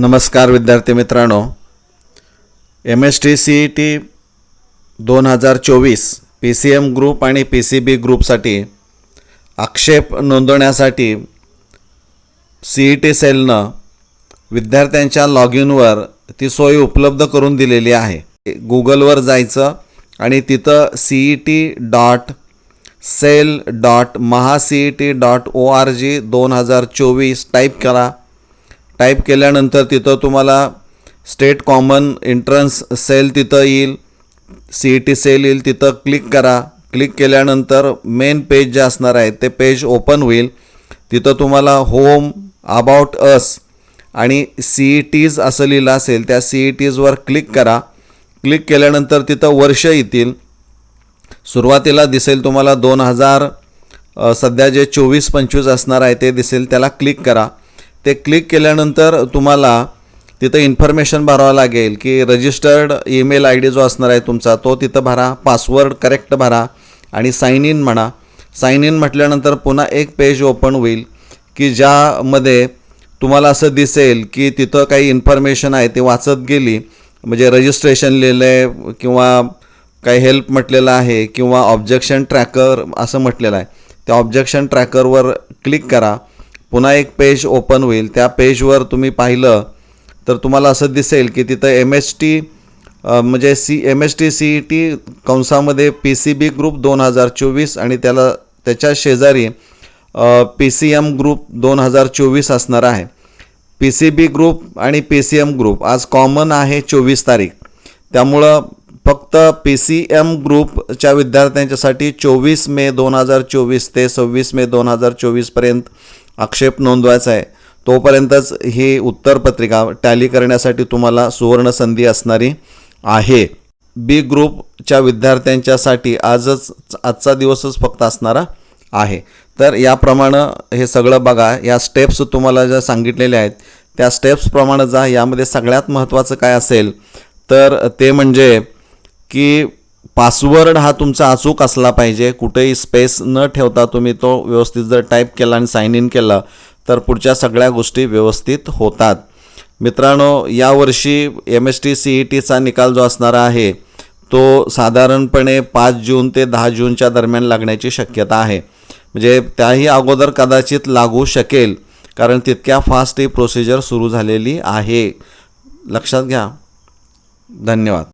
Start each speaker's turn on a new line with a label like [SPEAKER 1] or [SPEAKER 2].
[SPEAKER 1] नमस्कार विद्यार्थी मित्रांनो. M S T C E T दोन हजार चोवीस पी सी एम ग्रुप आणि पी सी बी ग्रुपसाठी आक्षेप नोंदवण्यासाठी सी ई टी सेलनं विद्यार्थ्यांच्या लॉग इनवर ती सोय उपलब्ध करून दिलेली आहे. गुगलवर जायचं आणि तिथं C E T dot cell dot Maha C E T dot O R G दोन हजार चोवीस टाईप करा. टाईप केल्यानंतर तिथं तुम्हाला स्टेट कॉमन एंट्रन्स सेल तिथं येईल सी ई टी सेल येईल तिथं क्लिक करा. क्लिक केल्यानंतर मेन पेज जे असणार आहे ते पेज ओपन होईल. तिथं तुम्हाला होम अबाउट अस आणि सी ई टीज असं लिहिलं असेल त्या सी ई टीजवर क्लिक करा. क्लिक केल्यानंतर तिथं वर्ष येतील. सुरुवातीला दिसेल तुम्हाला दोन हजार सध्या जे चोवीस पंचवीस असणार आहे ते दिसेल त्याला क्लिक करा. ते क्लिक केल्यानंतर तुम्हाला तिथं इन्फॉर्मेशन भरावं लागेल की रजिस्टर्ड ईमेल आय डी जो असणार आहे तुमचा तो तिथं भरा पासवर्ड करेक्ट भरा आणि साईन इन म्हणा. साईन इन म्हटल्यानंतर पुन्हा एक पेज ओपन होईल की ज्यामध्ये तुम्हाला असं दिसेल की तिथं काही इन्फॉर्मेशन आहे ती वाचत गेली. म्हणजे रजिस्ट्रेशन लिहिलं आहे किंवा काही हेल्प म्हटलेलं आहे किंवा ऑब्जेक्शन ट्रॅकर असं म्हटलेलं आहे. त्या ऑब्जेक्शन ट्रॅकरवर क्लिक करा. पुन्हा एक पेज ओपन होईल. त्या पेजवर तुम्ही पाहिलं तर तुम्हाला असं दिसेल की तिथं एम एस टी म्हणजे C M S T C E T कंसामध्ये P C B group दोन हजार चोवीस आणि त्याला त्याच्या शेजारी पी सी एम ग्रुप दोन हजार चोवीस असणार आहे. पी सी बी ग्रुप आणि पी सी एम ग्रुप आज कॉमन आहे चोवीस तारीख. त्यामुळं फक्त पी सी एम ग्रुपच्या विद्यार्थ्यांच्यासाठी चोवीस मे दोन हजार चोवीस ते सव्वीस मे दोन हजार चोवीसपर्यंत आक्षेप नोंदवायचा आहे. तोपर्यंतच ही उत्तरपत्रिका टॅली करण्यासाठी तुम्हाला सुवर्ण संधी असणारी आहे. बी ग्रुपच्या विद्यार्थ्यांच्यासाठी आजच आजचा दिवसच फक्त असणारा आहे. तर याप्रमाणे हे सगळं बघा. या स्टेप्स तुम्हाला ज्या सांगितलेल्या आहेत त्या स्टेप्सप्रमाणे जा. यामध्ये सगळ्यात महत्त्वाचं काय असेल तर ते म्हणजे की पासवर्ड हा तुमचा अचूक असला पाहिजे. कुठेही स्पेस न ठेवता तुम्ही तो व्यवस्थित जर टाईप केला आणि साईन इन केलं तर पुढच्या सगळ्या गोष्टी व्यवस्थित होतात. मित्रांनो यावर्षी M S T C E टीचा निकाल जो असणारा आहे तो साधारणपणे पाच जून ते दहा जूनच्या दरम्यान लागण्याची शक्यता आहे. म्हणजे त्याही अगोदर कदाचित लागू शकेल कारण तितक्या फास्ट ही प्रोसिजर सुरू झालेली आहे. लक्षात घ्या. धन्यवाद.